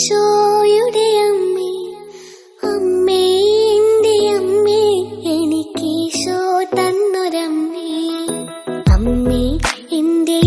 ഈശോയുടെ അമ്മേ അമ്മേ എന്റെ അമ്മേ എനിക്ക് ഈശോ തന്നൊരമ്മേ. അമ്മേ എന്റെ